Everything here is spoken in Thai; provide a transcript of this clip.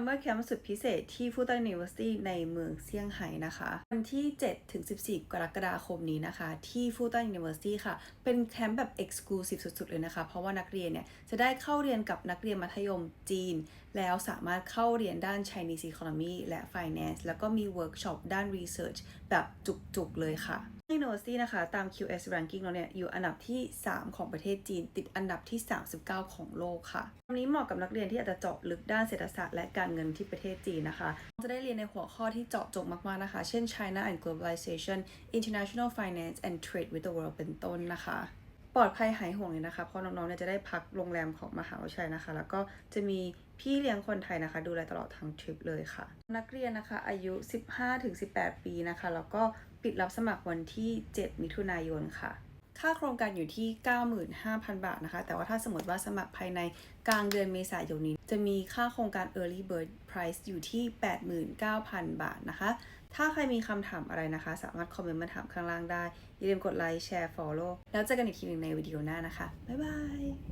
Summer Camp สุดพิเศษที่ฟูตัน University ในเมืองเซี่ยงไฮ้นะคะ วันที่ 7 ถึง 14 กรกฎาคมนี้นะคะ ที่ฟูตัน University ค่ะ เป็นแคมป์แบบ Exclusive สุดๆ เลยนะคะ เพราะว่านักเรียนเนี่ย จะได้เข้าเรียนกับนักเรียนมัธยมจีน แล้วสามารถเข้าเรียนด้าน Chinese Economy และ Finance แล้วก็มีเวิร์กช็อปด้าน Research แบบจุกๆ เลยค่ะ University นะคะ ตาม QS ranking แล้วเนี่ยอยู่อันดับที่ 3 ของประเทศจีน ติดอันดับที่ 39 ของโลกค่ะวันนี้เหมาะกับนักเรียนที่อาจจะเจาะลึกด้านเศรษฐศาสตร์และการเงินที่ประเทศจีนนะคะ จะได้เรียนในหัวข้อที่เจาะจงมากๆนะคะ เช่น China and globalization international finance and trade with the world เป็นต้นนะคะ ปลอดภัยหายห่วงเลยนะคะ เพราะน้องๆเนี่ยจะได้พักโรงแรมของมหาวิทยาลัยนะคะ แล้วก็จะมีพี่เลี้ยงคนไทยนะคะ ดูแลตลอดทั้งทริปเลยค่ะ นักเรียนนะคะอายุ 15-18 ปีนะคะ แล้วก็ปิดรับสมัครวันที่ 7 มิถุนายนค่ะ ค่าโครงการอยู่ที่ 95,000 บาทนะคะ แต่ว่าถ้าสมมติว่าสมัครภายในกลางเดือนเมษายนนี้ จะมีค่าโครงการ Early Bird Price อยู่ที่ 89,000 บาทนะคะ ถ้าใครมีคำถามอะไรนะคะ สามารถคอมเมนต์มาถามข้างล่างได้ อย่าลืมกดไลค์แชร์ follow แล้วเจอกันอีกทีหนึ่งในวิดีโอหน้านะคะ บ๊ายบาย